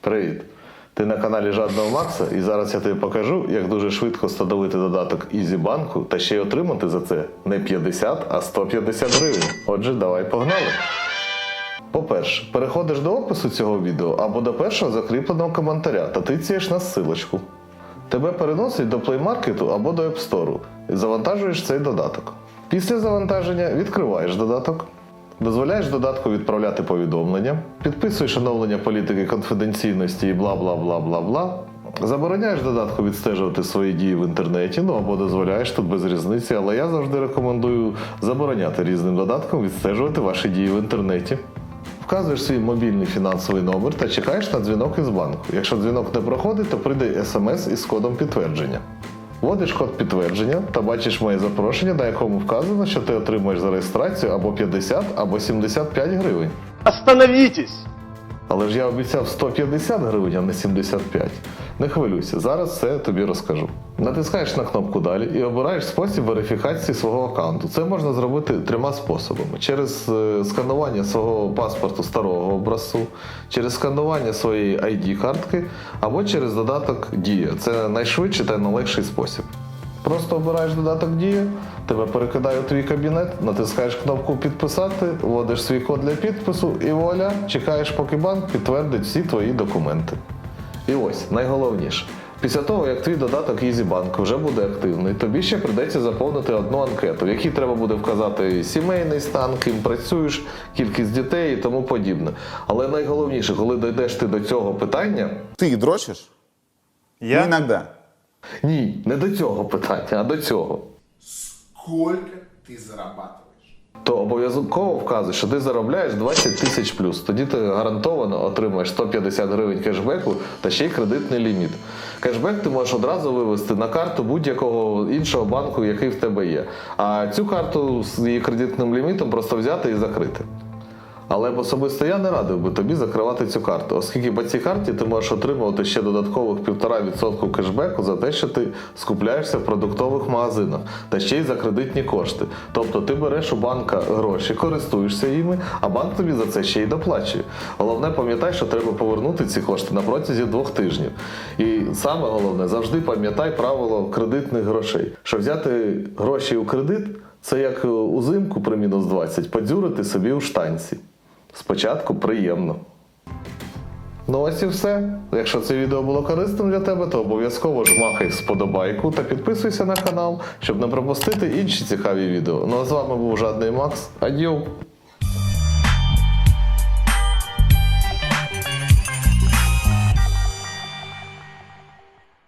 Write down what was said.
Привіт! Ти на каналі Жадного Макса, і зараз я тобі покажу, як дуже швидко встановити додаток Ізібанку та ще й отримати за це не 50, а 150 гривень. Отже, давай погнали! По-перше, переходиш до опису цього відео або до першого закріпленого коментаря та тицяєш на ссылочку. Тебе переносить до Play Market або до App Store і завантажуєш цей додаток. Після завантаження відкриваєш додаток, дозволяєш додатку відправляти повідомлення, підписуєш оновлення політики конфіденційності і бла бла бла бла бла. Забороняєш додатку відстежувати свої дії в інтернеті, ну або дозволяєш тут без різниці, але я завжди рекомендую забороняти різним додаткам відстежувати ваші дії в інтернеті. Вказуєш свій мобільний фінансовий номер та чекаєш на дзвінок із банку. Якщо дзвінок не проходить, то прийде смс із кодом підтвердження. Вводиш код підтвердження та бачиш моє запрошення, на якому вказано, що ти отримуєш за реєстрацію або 50, або 75 гривень. Остановитесь! Але ж я обіцяв 150 гривень, а не 75. Не хвилюйся, зараз все тобі розкажу. Натискаєш на кнопку Далі і обираєш спосіб верифікації свого аккаунту. Це можна зробити трьома способами: через е, сканування свого паспорту старого образцу, через сканування своєї ID-картки або через додаток Дія. Це найшвидший та найлегший спосіб. Просто обираєш додаток Дія, тебе перекидає у твій кабінет, натискаєш кнопку Підписати, вводиш свій код для підпису і вуаля, чекаєш, поки банк підтвердить всі твої документи. І ось найголовніше. Після того, як твій додаток EasyBank вже буде активний, тобі ще прийдеться заповнити одну анкету, в якій треба буде вказати сімейний стан, ким працюєш, кількість дітей і тому подібне. Але найголовніше, коли дійдеш ти до цього питання, Ты дрочишь? Я? Ну, иногда. Ні, не до цього питання, а до цього. Сколько ты зарабатываешь? то обов'язково вказуй, що ти заробляєш 20 тисяч плюс. Тоді ти гарантовано отримаєш 150 гривень кешбеку та ще й кредитний ліміт. Кешбек ти можеш одразу вивести на карту будь-якого іншого банку, який в тебе є. А цю карту з її кредитним лімітом просто взяти і закрити. Але особисто я не радив би тобі закривати цю карту, оскільки по цій карті ти можеш отримувати ще додаткових 1,5% кешбеку за те, що ти скупляєшся в продуктових магазинах, та ще й за кредитні кошти. Тобто ти береш у банка гроші, користуєшся їми, а банк тобі за це ще й доплачує. Головне, пам'ятай, що треба повернути ці кошти на протязі двох тижнів. І саме головне, завжди пам'ятай правило кредитних грошей, що взяти гроші у кредит. Це як узимку при мінус 20 подзюрити собі у штанці. Спочатку приємно. Ну ось і все. Якщо це відео було корисним для тебе, то обов'язково жмахай сподобайку та підписуйся на канал, щоб не пропустити інші цікаві відео. Ну а з вами був Жадний Макс. Адьо!